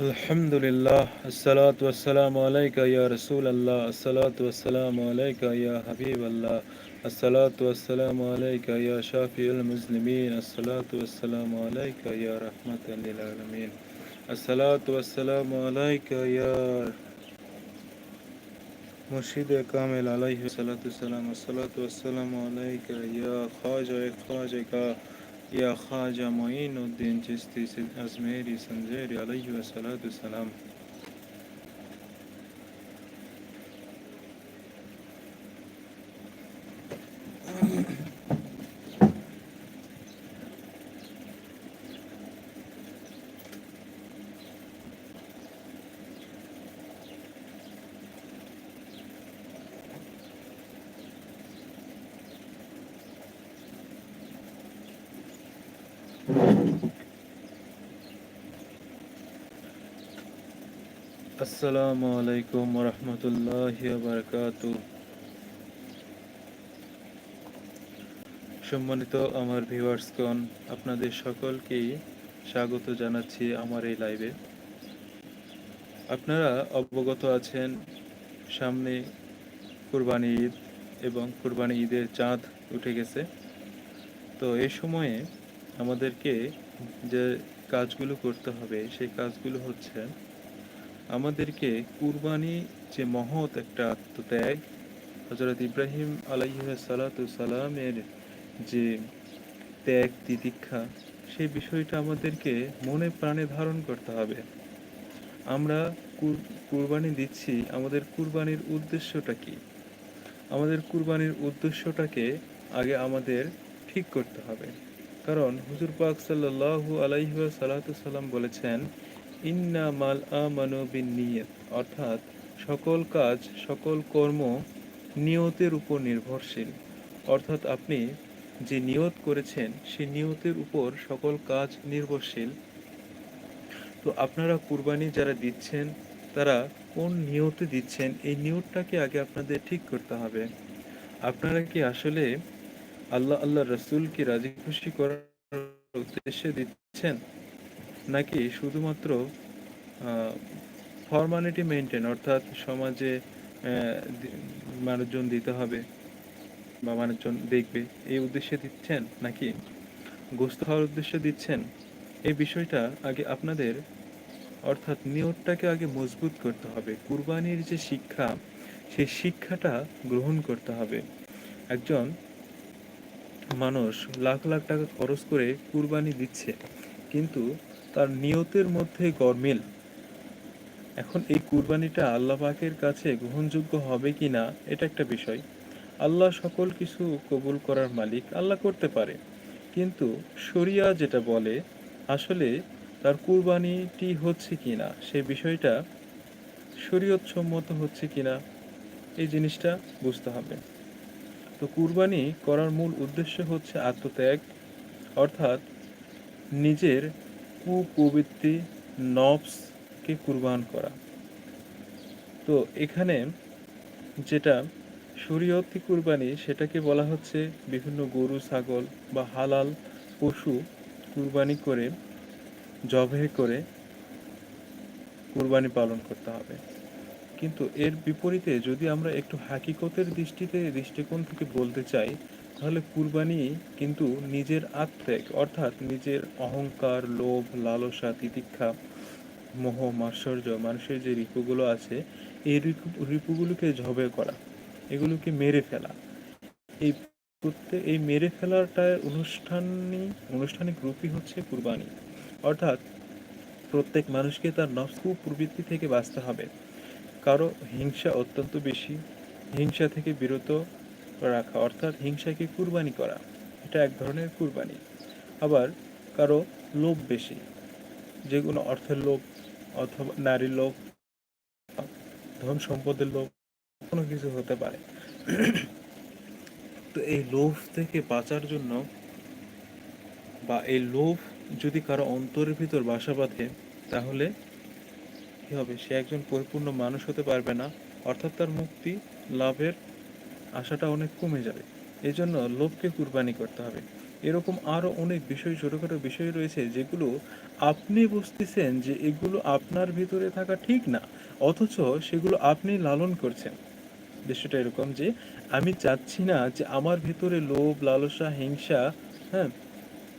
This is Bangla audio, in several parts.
الحمد لله الصلاة والسلام عليك يا رسول الله الصلاة والسلام عليك يا حبيب الله الصلاة والسلام عليك يا شافي المسلمين الصلاة والسلام عليك يا رحمة للعالمين الصلاة والسلام عليك يا مرشد كامل عليه الصلاة والسلام الصلاة والسلام عليك يا خواجة خواجة يا خواجة معين الدين چستي أزميري سنجيري عليه الصلاة والسلام আসসালামু আলাইকুম রহমতুল্লাহ বারকাত সম্মানিত আমার ভিউয়ার্সগণ, আপনাদের সকলকেই স্বাগত জানাচ্ছি আমার এই লাইভে। আপনারা অবগত আছেন, সামনে কুরবানি ঈদ এবং কুরবানি ঈদের চাঁদ উঠে গেছে। তো এই সময়ে আমাদেরকে যে কাজগুলো করতে হবে, সেই কাজগুলো হচ্ছে আমাদেরকে কুরবানি যে মহৎ একটা আত্মত্যাগ হজরত ইব্রাহিম সালামের যে ত্যাগ তিতিক্ষা, সেই বিষয়টা আমাদেরকে মনে প্রাণে ধারণ করতে হবে। আমরা কুরবানি দিচ্ছি, আমাদের কুরবানির উদ্দেশ্যটা কি? আমাদের কুরবানির উদ্দেশ্যটাকে আগে আমাদের ঠিক করতে হবে। কারণ হুজুর পাক সাল্লাহু আলাইহি সাল্লাম বলেছেন ইন্না মাল আমানু বিন নিয়ত অর্থাৎ সকল কাজ, সকল কর্ম নিয়তের উপর নির্ভরশীল। অর্থাৎ আপনি যে নিয়ত করেছেন সেই নিয়তের উপর সকল কাজ নির্ভরশীল। তো আপনারা কুরবানি যারা দিচ্ছেন, তারা কোন নিয়তে দিচ্ছেন, এই নিয়তটাকে আগে আপনাদের ঠিক করতে হবে। আপনারা কি আসলে আল্লাহ আল্লাহ রসুলকে রাজি খুশি করার উদ্দেশ্যে দিচ্ছেন? নাকি শুধুমাত্র ফর্মালিটি মেনটেন অর্থাৎ সমাজে মানুষজন দিতে হবে বা মানুষজন দেখবে, এই উদ্দেশ্যে দিচ্ছেন নাকি? গোস্ত হওয়ার উদ্দেশ্যে দিচ্ছেন? এই বিষয়টা আগে আপনাদের, অর্থাৎ নিয়তটাকে আগে মজবুত করতে হবে। কুরবানির যে শিক্ষা, সেই শিক্ষাটা গ্রহণ করতে হবে। একজন মানুষ লাখ লাখ টাকা খরচ করে কুরবানি দিচ্ছে, কিন্তু তার নিয়তের মধ্যে গরমিল। এখন এই কুরবানিটা আল্লাহ পাকের কাছে গ্রহণযোগ্য হবে কি না, এটা একটা বিষয়। আল্লাহ সকল কিছু কবুল করার মালিক আল্লাহ করতে পারে। কিন্তু শরিয়া যেটা বলে, আসলে তার কুরবানিটি হচ্ছে কি না, সে বিষয়টা শরীয়ত সম্মত হচ্ছে কি না, এই জিনিসটা বুঝতে হবে। তো কুরবানি করার মূল উদ্দেশ্য হচ্ছে আত্মত্যাগ, অর্থাৎ নিজের কুপ্রবৃত্তি নবসকে কুরবান করা। তো এখানে যেটা শরীয়তি কুরবানি, সেটাকে বলা হচ্ছে বিভিন্ন গরু, ছাগল বা হালাল পশু কুরবানি করে জবে করে কুরবানি পালন করতে হবে। কিন্তু এর বিপরীতে যদি আমরা একটু হাকিকতের দৃষ্টিতে, দৃষ্টিকোণ থেকে বলতে চাই তাহলে কুরবানি কিন্তু নিজের আত্মেক অর্থাৎ নিজের অহংকার, লোভ, লালসা, তিতিক্ষা, মোহ মাশ্চর্য মানুষের যে রিপুগুলো আছে, এই রিপুগুলোকে ঝবে করা, এগুলোকে মেরে ফেলা। এই করতে এই মেরে ফেলাটা অনুষ্ঠানিক আনুষ্ঠানিক রূপই হচ্ছে কুরবানি। অর্থাৎ প্রত্যেক মানুষকে তার নফসু প্রবৃত্তি থেকে বাঁচতে হবে। কারও হিংসা অত্যন্ত বেশি, হিংসা থেকে বিরত রাখা, অর্থাৎ হিংসাকে কুরবানি করা। এটা এক ধরনের কুরবানি। আবার কারও লোভ বেশি, যে কোনো অর্থের লোভ অথবা নারীর লোভ, ধন সম্পদের লোভ, কোনো কিছু হতে পারে। তো এই লোভ থেকে বাঁচার জন্য বা এই লোভ যদি কারও অন্তরের ভিতর বাসা বাঁধে, তাহলে কী হবে? সে একজন পরিপূর্ণ মানুষ হতে পারবে না, অর্থাৎ তার মুক্তি লাভের আশাটা অনেক কমে যাবে। এই জন্য লোভকে কুরবানি করতে হবে। এরকম আরও অনেক বিষয়, ছোটোখাটো বিষয় রয়েছে যেগুলো আপনি বুঝতেছেন যে এগুলো আপনার ভিতরে থাকা ঠিক না, অথচ সেগুলো আপনি লালন করছেন। বিষয়টা এরকম যে আমি চাচ্ছি না যে আমার ভিতরে লোভ, লালসা, হিংসা হ্যাঁ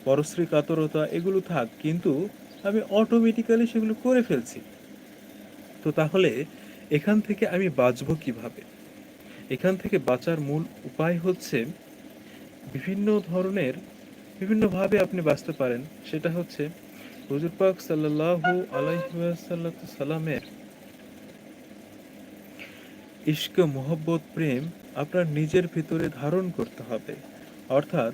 পরশ্রী, কাতরতা এগুলো থাক, কিন্তু আমি অটোমেটিক্যালি সেগুলো করে ফেলছি। তো তাহলে এখান থেকে আমি বাঁচবো কীভাবে? এখান থেকে বাঁচার মূল উপায় হচ্ছে বিভিন্ন ধরনের, বিভিন্নভাবে আপনি বাঁচতে পারেন। সেটা হচ্ছে হুজুর পাক আলাইহি সাল্লামের ইশক, মোহব্বত, প্রেম আপনার নিজের ভিতরে ধারণ করতে হবে। অর্থাৎ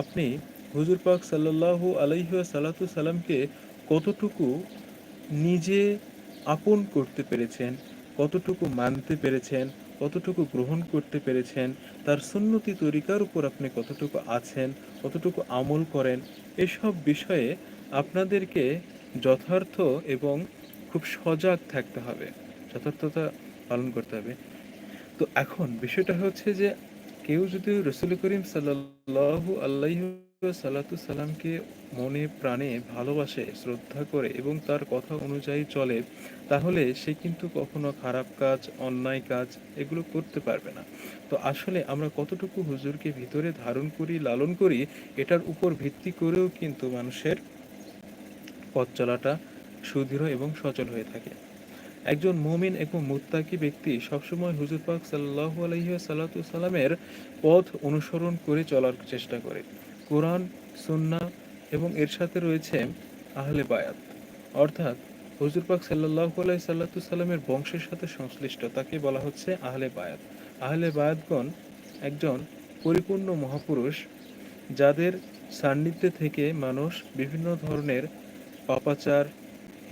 আপনি হুজুর পাক সাল্লাল্লাহু আলাইহি সাল্লাতু সাল্লামকে কতটুকু নিজে আপন করতে পেরেছেন, কতটুকু মানতে পেরেছেন কতটুকু গ্রহণ করতে পেরেছেন, তার সুন্নতি তরিকার উপর আপনি কতটুকু আছেন, কতটুকু আমল করেন, এসব বিষয়ে আপনাদেরকে যথার্থ এবং খুব সজাগ থাকতে হবে, যথার্থতা পালন করতে হবে। তো এখন বিষয়টা হচ্ছে যে কেউ যদি রসুল করিম সাল্লাল্লাহু আল্লাহ সাল্লাতু সাল্লামকে মনে, প্রাণে ভালোবাসে, শ্রদ্ধা করে এবং তার কথা অনুযায়ী চলে, তাহলে সে কিন্তু কখনো খারাপ কাজ, অন্যায় কাজ এগুলো করতে পারবে না। তো আসলে আমরা কতটুকু হুজুরকে ভিতরে ধারণ করি, লালন করি, এটার উপর ভিত্তি করেও কিন্তু মানুষের পথ চলাটা সুদৃঢ় এবং সচল হয়ে থাকে। একজন মুমিন এবং মুত্তাকি ব্যক্তি সবসময় হুজুর পাক সাল্লাহ আলহিহ সাল্লাতু সাল্লামের পথ অনুসরণ করে চলার চেষ্টা করে। কোরআন সুন্না এবং এর সাথে রয়েছে আহলে বায়াত। অর্থাৎ হুজুর পাক সাল্লাহ আলাই সাল্লাতু সাল্লামের বংশের সাথে সংশ্লিষ্ট, তাকে বলা হচ্ছে আহলে বায়াত। আহলে বায়াতগণ একজন পরিপূর্ণ মহাপুরুষ, যাদের সান্নিধ্যে থেকে মানুষ বিভিন্ন ধরনের পাপাচার,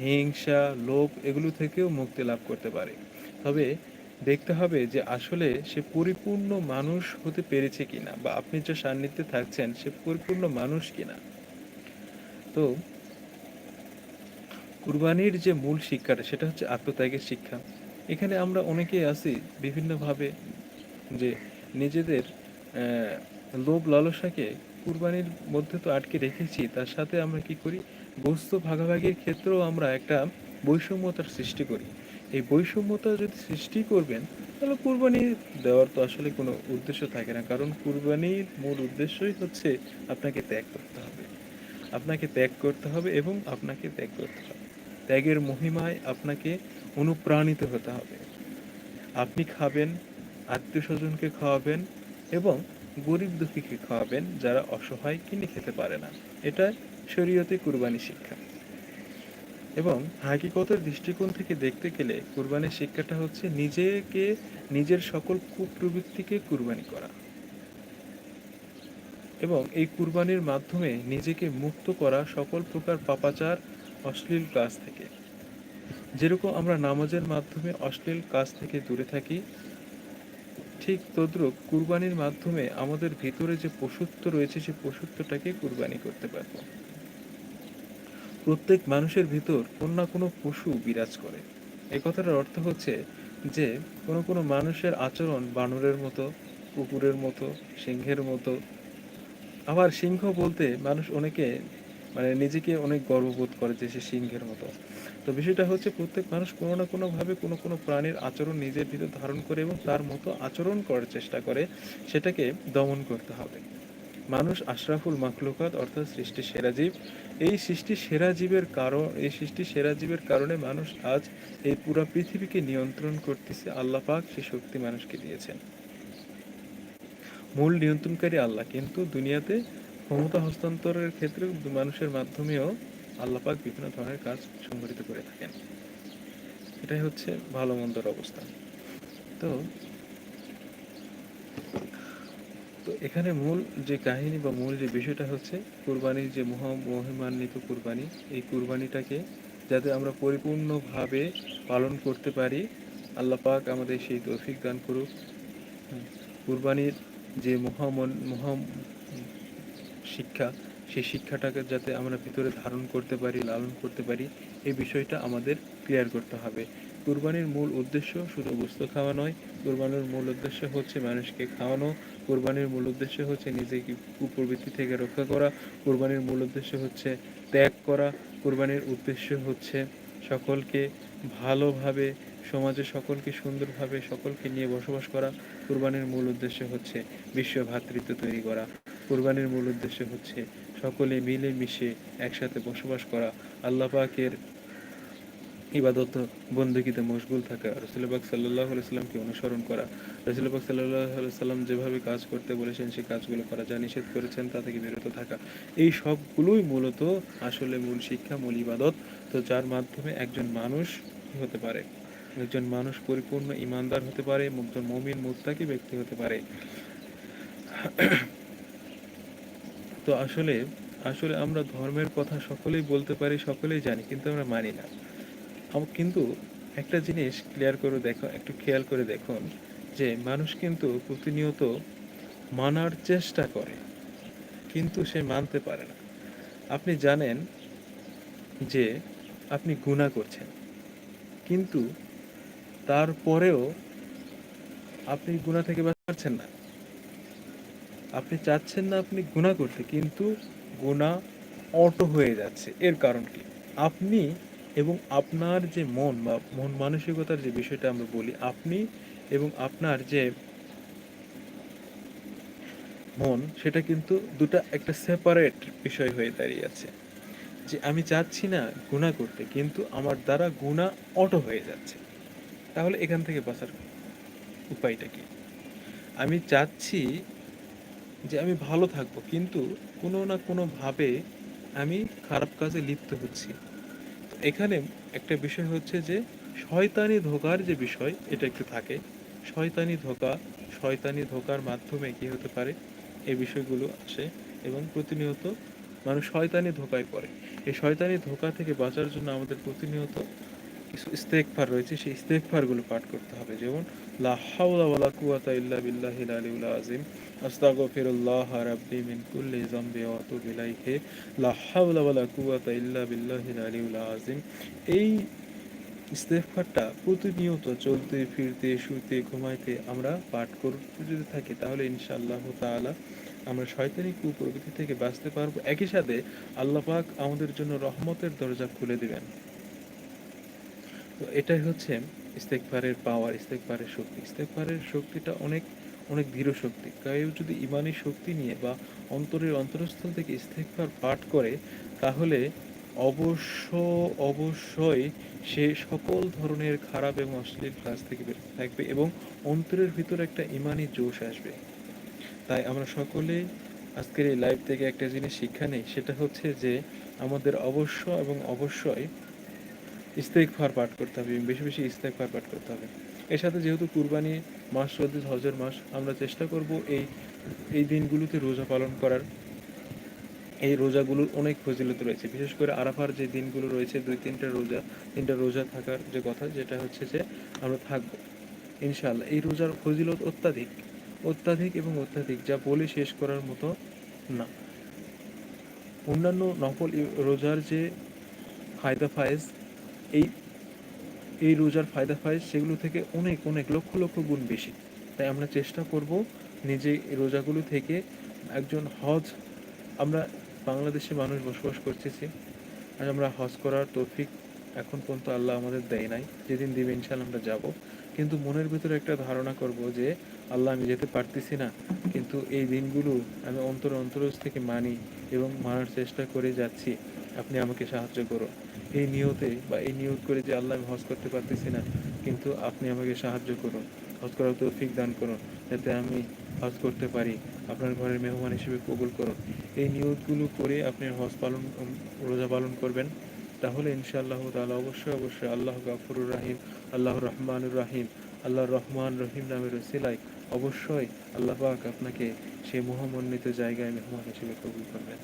হিংসা, লোভ এগুলো থেকেও মুক্তি লাভ করতে পারে। তবে দেখতে হবে যে আসলে সে পরিপূর্ণ মানুষ হতে পেরেছে কিনা বা আপনি যে সান্নিধ্যে থাকছেন সে পরিপূর্ণ মানুষ কিনা। তো, কুরবানির যে মূল শিক্ষাটা সেটা হচ্ছে আত্মত্যাগের শিক্ষা। এখানে আমরা অনেকেই আছি বিভিন্নভাবে যে নিজেদের লোভ লালসাকে কুরবানির মধ্যে তো আটকে রেখেছি, তার সাথে আমরা কি করি? বস্তু ভাগাভাগির ক্ষেত্রেও আমরা একটা বৈষম্যতার সৃষ্টি করি। এই বৈষম্যতা যদি সৃষ্টি করবেন, তাহলে কুরবানি দেওয়ার তো আসলে কোনো উদ্দেশ্য থাকে না। কারণ কুরবানির মূল উদ্দেশ্যই হচ্ছে আপনাকে ত্যাগ করতে হবে। আপনাকে ত্যাগ করতে হবে এবং আপনাকে ত্যাগ করতে হবে। ত্যাগের মহিমায় আপনাকে অনুপ্রাণিত হতে হবে। আপনি খাবেন, আত্মীয় স্বজনকে খাওয়াবেন এবং গরিব দুঃখীকে খাওয়াবেন যারা অসহায় কিনে খেতে পারে না। এটা শরীয়তে কুরবানি শিক্ষা। এবং হাকিকতের দৃষ্টিকোণ থেকে দেখতে গেলে কুরবানির শিক্ষাটা হচ্ছে নিজেকে, নিজের সকল কুপ্রবৃত্তিকে কুরবানি করা। এবং এই কুরবানির মাধ্যমে নিজেকে মুক্ত করা সকল প্রকার পাপাচার, অশ্লীল কাজ থেকে। যেরকম আমরা নামাজের মাধ্যমে অশ্লীল কাজ থেকে দূরে থাকি, ঠিক তদ্রুপ কুরবানির মাধ্যমে আমাদের ভিতরে যে পশুত্ব রয়েছে সেই পশুত্বটাকে কুরবানি করতে পারব। প্রত্যেক মানুষের ভিতর কোনো না কোনো পশু বিরাজ করে। এই কথাটার অর্থ হচ্ছে যে, কোনো কোনো মানুষের আচরণ বানরের মতো, কুকুরের মতো, সিংহের মতো। আবার সিংহ বলতে মানুষ অনেকে মানে নিজেকে অনেক গর্ববোধ করে যে সে সিংহের মতো। তো বিষয়টা হচ্ছে প্রত্যেক মানুষ কোনো না কোনোভাবে কোনো কোনো প্রাণীর আচরণ নিজের ভিতর ধারণ করে এবং তার মতো আচরণ করার চেষ্টা করে, সেটাকে দমন করতে হবে। মানুষ আশরাফুল মাখলুকাত, অর্থাৎ সৃষ্টি সেরা জীব। এই সৃষ্টি সেরা জীবের কারণ, এই সৃষ্টি সেরা জীবের কারণে মানুষ আজ এই পুরো পৃথিবীকে নিয়ন্ত্রণ করতেছে আল্লাহ পাক, সে শক্তি মানুষকে দিয়েছেন। মূল নিয়ন্ত্রণকারী আল্লাহ, কিন্তু দুনিয়াতে ক্ষমতা হস্তান্তরের ক্ষেত্রে মানুষের মাধ্যমেও আল্লাপাক বিভিন্ন ধরনের কাজ সংগঠিত করে থাকেন। এটাই হচ্ছে ভালো মন্দর অবস্থা। তো তো এখানে মূল যে কাহিনী বা মূল যে বিষয়টা হচ্ছে, কুরবানির যে মহা মহিমান্বিত কুরবানি, এই কুরবানিটাকে যাতে আমরা পরিপূর্ণভাবে পালন করতে পারি, আল্লাহ পাক আমাদের সেই তৌফিক দান করুক। কুরবানির যে মহামন মহা শিক্ষা, সেই শিক্ষাটাকে যাতে আমরা ভিতরে ধারণ করতে পারি, লালন করতে পারি, এই বিষয়টা আমাদের ক্লিয়ার করতে হবে। কুরবানির মূল উদ্দেশ্য শুধু গোস্ত খাওয়া নয়, কুরবানির মূল উদ্দেশ্য হচ্ছে মানুষকে খাওয়ানো কুরবানির মূল উদ্দেশ্য হচ্ছে নিজেকে কুপ্রবৃত্তি থেকে রক্ষা করা। কুরবানির মূল উদ্দেশ্য হচ্ছে ত্যাগ করা। কুরবানির উদ্দেশ্য হচ্ছে সকলকে ভালোভাবে, সমাজে সকলকে সুন্দরভাবে সকলকে নিয়ে বসবাস করা। কুরবানির মূল উদ্দেশ্য হচ্ছে বিশ্ব ভ্রাতৃত্ব তৈরি করা। কুরবানির মূল উদ্দেশ্য হচ্ছে সকলে মিলে মিশে একসাথে বসবাস করা। আল্লাহ পাকের ইবাদত বন্দুকিতে মশগুল থাকা। রসুলবাক সাল্লাহ সাল্লামকে অনুসরণ করা। রসুলবাক সাল্লাহ সাল্লাম যেভাবে কাজ করতে বলেছেন সেই কাজগুলো করা যা নিষেধ করেছেন, তা থেকে বিরত থাকা। এই সবগুলোই মূলত আসলে মূল শিক্ষা, মূল ইবাদত। তো যার মাধ্যমে একজন মানুষ হতে পারে। একজন মানুষ পরিপূর্ণ ইমানদার হতে পারে, একজন মমিন, মুত্তাকি ব্যক্তি হতে পারে। তো আসলে আসলে আমরা ধর্মের কথা সকলেই বলতে পারি, সকলেই জানি, কিন্তু আমরা মানি না। কিন্তু একটা জিনিস ক্লিয়ার করে দেখো, একটু খেয়াল করে দেখুন যে মানুষ কিন্তু প্রতিনিয়ত মানার চেষ্টা করে, কিন্তু সে মানতে পারে না। আপনি জানেন যে আপনি গুনাহ করছেন, কিন্তু তারপরেও আপনি গুনাহ থেকে পারছেন না। আপনি চাচ্ছেন না আপনি গুনাহ করতে, কিন্তু গুনাহ অটো হয়ে যাচ্ছে। এর কারণ কি? আপনি এবং আপনার যে মন বা মন মানসিকতার যে বিষয়টা আমরা বলি, আপনি এবং আপনার যে মন, সেটা কিন্তু দুটা একটা সেপারেট বিষয় হয়ে দাঁড়িয়ে আছে। যে আমি চাচ্ছি না গুনাহ করতে, কিন্তু আমার দ্বারা গুনাহ অটো হয়ে যাচ্ছে। তাহলে এখান থেকে বাঁচার উপায়টা কি? আমি চাচ্ছি যে আমি ভালো থাকব, কিন্তু কোনো না কোনোভাবে আমি খারাপ কাজে লিপ্ত হচ্ছি। এখানে একটা বিষয় হচ্ছে যে শয়তানি ধোকার যে বিষয়, এটা একটু থাকে। শয়তানি ধোকা, শয়তানি ধোকার মাধ্যমে কি হতে পারে? এই বিষয়গুলো আসে এবং প্রতিনিয়ত মানুষ শয়তানি ধোকায় পড়ে। এই শয়তানি ধোকা থেকে বাঁচার জন্য আমাদের প্রতিনিয়ত কিছু ইস্তেকফার রয়েছে, সেই ইস্তেকফারগুলো পাঠ করতে হবে। যেমন ইল্লা আস্তাগফিরুল্লাহ রাব্বি মিন কুল্লি ইল্লা আযিম, এই ইস্তেগফারটা প্রতিনিয়ত চলতে, ফিরতে, শুতে, ঘুমাইতে আমরা পাঠ করতে যদি থাকি, তাহলে ইনশাআল্লাহ তাআলা আমরা শয়তানি কুপ্রবৃত্তি থেকে বাঁচতে পারব। একই সাথে আল্লাহ পাক আমাদের জন্য রহমতের দরজা খুলে দিবেন। তো এটাই হচ্ছে ইস্তেকবারের পাওয়ার ইস্তেকবারের শক্তি। ইস্তেকবারের শক্তিটা অনেক অনেক দৃঢ় শক্তি। কেউ যদি ইমানি শক্তি নিয়ে বা অন্তরের অন্তরস্থল থেকে ইস্তেকবার পাঠ করে, তাহলে অবশ্য, অবশ্যই সে সকল ধরনের খারাপ এবং অশ্লীল কাজ থেকে থাকবে এবং অন্তরের ভিতরে একটা ইমানি জোশ আসবে। তাই আমরা সকলে আজকের এই লাইভ থেকে একটা জিনিস শিক্ষা নেই, সেটা হচ্ছে যে আমাদের অবশ্য এবং অবশ্যই ইস্তেকফার পাঠ করতে হবে, এবং বেশি বেশি ইস্তেকফার পাঠ করতে হবে। এর সাথে যেহেতু কুরবানি মাস চলতে হজের মাস, আমরা চেষ্টা করব এই এই দিনগুলোতে রোজা পালন করার। এই রোজাগুলোর অনেক ফজিলত রয়েছে। বিশেষ করে আরাফার যে দিনগুলো রয়েছে, দুই তিনটা রোজা তিনটা রোজা থাকার যে কথা, যেটা হচ্ছে যে আমরা থাকব। ইনশাল্লাহ এই রোজার ফজিলত অত্যাধিক অত্যাধিক এবং অত্যাধিক, যা বলে শেষ করার মতো না। অন্যান্য নকল রোজার যে ফায়দা ফায়েজ এই এই রোজার ফায়দা ফায়েজ সেগুলো থেকে অনেক অনেক লক্ষ লক্ষ গুণ বেশি। তাই আমরা চেষ্টা করব নিজে রোজাগুলো থেকে একজন হজ, আমরা বাংলাদেশে মানুষ বসবাস করতেছি। আর আমরা হজ করার তৌফিক এখন পর্যন্ত আল্লাহ আমাদের দেয় নাই। যেদিন দিবে ইনশাল আমরা যাব। কিন্তু মনের ভিতরে একটা ধারণা করব যে আল্লাহ আমি যেতে পারতেছি না। কিন্তু এই দিনগুলো আমি অন্তর অন্তরজ থেকে মানি এবং মানার চেষ্টা করে যাচ্ছি। আপনি আমাকে সাহায্য করুন এই নিয়তে বা এই নিয়ত করে যে আল্লাহ আমি হজ করতে পারতেছি না, কিন্তু আপনি আমাকে সাহায্য করুন হজ করার তৌফিক দান করুন যাতে আমি হজ করতে পারি। আপনার ঘরের মেহমান হিসেবে কবুল করুন এই নিয়তগুলো করে আপনি হজ পালন রোজা পালন করবেন। তাহলে ইনশাআল্লাহ তাআলা অবশ্যই অবশ্যই আল্লাহ গাফুরুর রাহিম, আল্লাহ রহমানুর রাহিম, আল্লাহ রহমান রহিম নামের সিলাই অবশ্যই আল্লাহ পাক আপনাকে সেই মহামন্বিত জায়গায় মেহমান হিসেবে কবুল করবেন।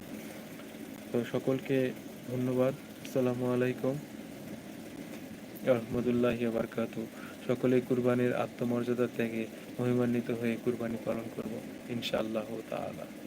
তো সকলকে ধন্যবাদ। আসসালামু আলাইকুম। রহমতুল্লাহ বারকাতু সকলে কুরবানির আত্মমর্যাদা ত্যাগে মহিমান্বিত হয়ে কুরবানি পালন করব, ইনশাআল্লাহ তাআলা।